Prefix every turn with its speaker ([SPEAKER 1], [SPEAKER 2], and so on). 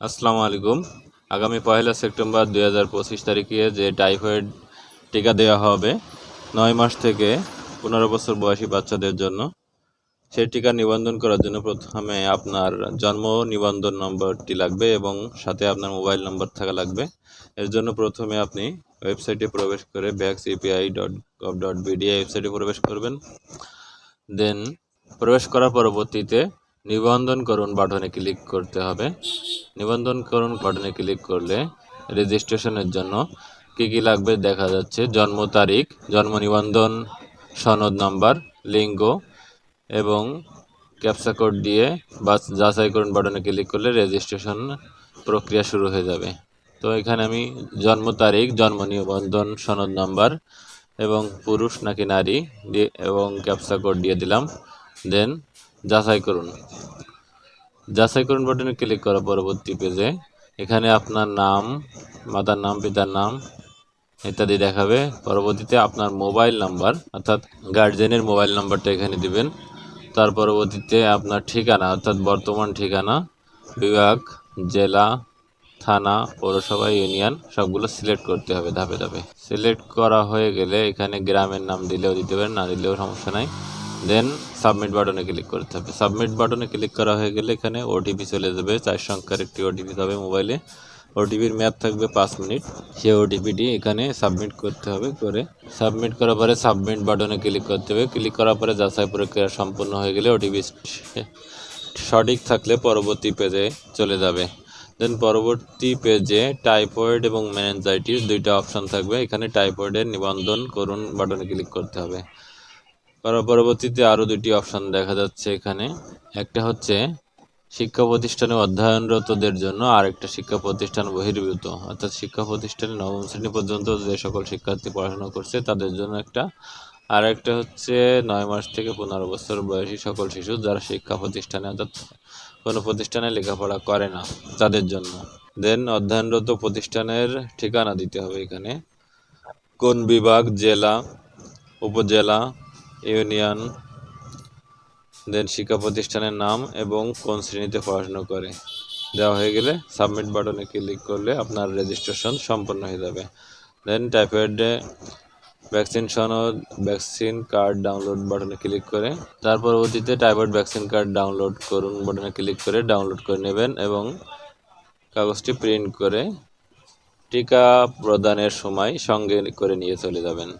[SPEAKER 1] আসসালামু আলাইকুম। আগামী পয়লা সেপ্টেম্বর দুই হাজার পঁচিশ তারিখে যে টাইফয়েড টিকা দেওয়া হবে, নয় মাস থেকে পনেরো বছর বয়সী বাচ্চাদের জন্য, সেই টিকা নিবন্ধন করার জন্য প্রথমে আপনার জন্ম নিবন্ধন নম্বরটি লাগবে এবং সাথে আপনার মোবাইল নম্বর থাকা লাগবে। এর জন্য প্রথমে আপনি ওয়েবসাইটে প্রবেশ করে vax EPI dot gov dot BD ওয়েবসাইটে প্রবেশ করবেন। দেন প্রবেশ করার পরবর্তীতে নিবন্ধন করুন বাটনে ক্লিক করতে হবে। নিবন্ধন করুন বাটনে ক্লিক করলে রেজিস্ট্রেশনের জন্য কী কী লাগবে দেখা যাচ্ছে। জন্ম তারিখ, জন্ম নিবন্ধন, সনদ নাম্বার, লিঙ্গ এবং ক্যাপসা কোড দিয়ে বা যাচাই করুন বাটনে ক্লিক করলে রেজিস্ট্রেশন প্রক্রিয়া শুরু হয়ে যাবে। তো এখানে আমি জন্ম তারিখ, জন্ম নিবন্ধন, সনদ নাম্বার এবং পুরুষ নাকি নারী দিয়ে এবং ক্যাপসা কোড দিয়ে দিলাম। দেন যাচাই করুন। যাচাই করুন বাটনে ক্লিক করার পরবর্তী পেজে এখানে আপনার নাম, মাতার নাম, পিতার নাম ইত্যাদি দেখাবে। পরবর্তীতে আপনার মোবাইল নাম্বার অর্থাৎ গার্জেনের মোবাইল নাম্বারটা এখানে দিবেন। তার পরবর্তীতে আপনার ঠিকানা, অর্থাৎ বর্তমান ঠিকানা, বিভাগ, জেলা, থানা, পৌরসভা, ইউনিয়ন, সবগুলো সিলেক্ট করতে হবে ধাপে ধাপে। সিলেক্ট করা হয়ে গেলে এখানে গ্রামের নাম দিলেও দিতে পারেন, না দিলেও সমস্যা নাই। দেন সাবমিট বাটনে ক্লিক করতে হবে। সাবমিট বাটনে ক্লিক করা হয়ে গেলে এখানে ওটিপি চলে যাবে। চার সংখ্যার একটি ওটিপি হবে মোবাইলে ওটিপির মেয়াদ থাকবে পাঁচ মিনিট। সেই ওটিপিটি এখানে সাবমিট করতে হবে করে। সাবমিট করার পরে সাবমিট বাটনে ক্লিক করতে হবে। ক্লিক করার পরে যাচাই প্রক্রিয়া সম্পূর্ণ হয়ে গেলে ওটিপি সঠিক থাকলে পরবর্তী পেজে চলে যাবে। দেন পরবর্তী পেজে টাইফয়েড এবং ম্যানেঞ্জাইটিস দুইটা অপশন থাকবে। এখানে টাইফয়েডের নিবন্ধন করুন বাটনে ক্লিক করতে হবে। পরবর্তীতে আরও দুটি অপশন দেখা যাচ্ছে এখানে। একটা হচ্ছে শিক্ষা প্রতিষ্ঠানে অধ্যয়নরতদের জন্য আর একটা শিক্ষা প্রতিষ্ঠান বহির্ভূত। অর্থাৎ শিক্ষা প্রতিষ্ঠানে নবম শ্রেণি পর্যন্ত যে সকল শিক্ষার্থী পড়াশোনা করছে, তাদের জন্য একটা। আর একটা হচ্ছে নয় মাস থেকে পনেরো বছর বয়সী সকল শিশু যারা শিক্ষা প্রতিষ্ঠানে, অর্থাৎ কোনো প্রতিষ্ঠানে লেখাপড়া করে না, তাদের জন্য। দেন অধ্যয়নরত প্রতিষ্ঠানের ঠিকানা দিতে হবে এখানে। কোন বিভাগ, জেলা, উপজেলা ইউনিয়ন, দেন শিক্ষা প্রতিষ্ঠানের নাম এবং কোন শ্রেণীতে পড়াশোনা করে। দেওয়া হয়ে গেলে সাবমিট বাটনে ক্লিক করলে আপনার রেজিস্ট্রেশন সম্পন্ন হয়ে যাবে। দেন টাইফয়েডে ভ্যাকসিন সনদ ভ্যাকসিন কার্ড ডাউনলোড বাটনে ক্লিক করে, তার পরবর্তীতে টাইফয়েড ভ্যাকসিন কার্ড ডাউনলোড করুন বাটনে ক্লিক করে ডাউনলোড করে নেবেন এবং কাগজটি প্রিন্ট করে টিকা প্রদানের সময় সঙ্গে করে নিয়ে চলে যাবেন।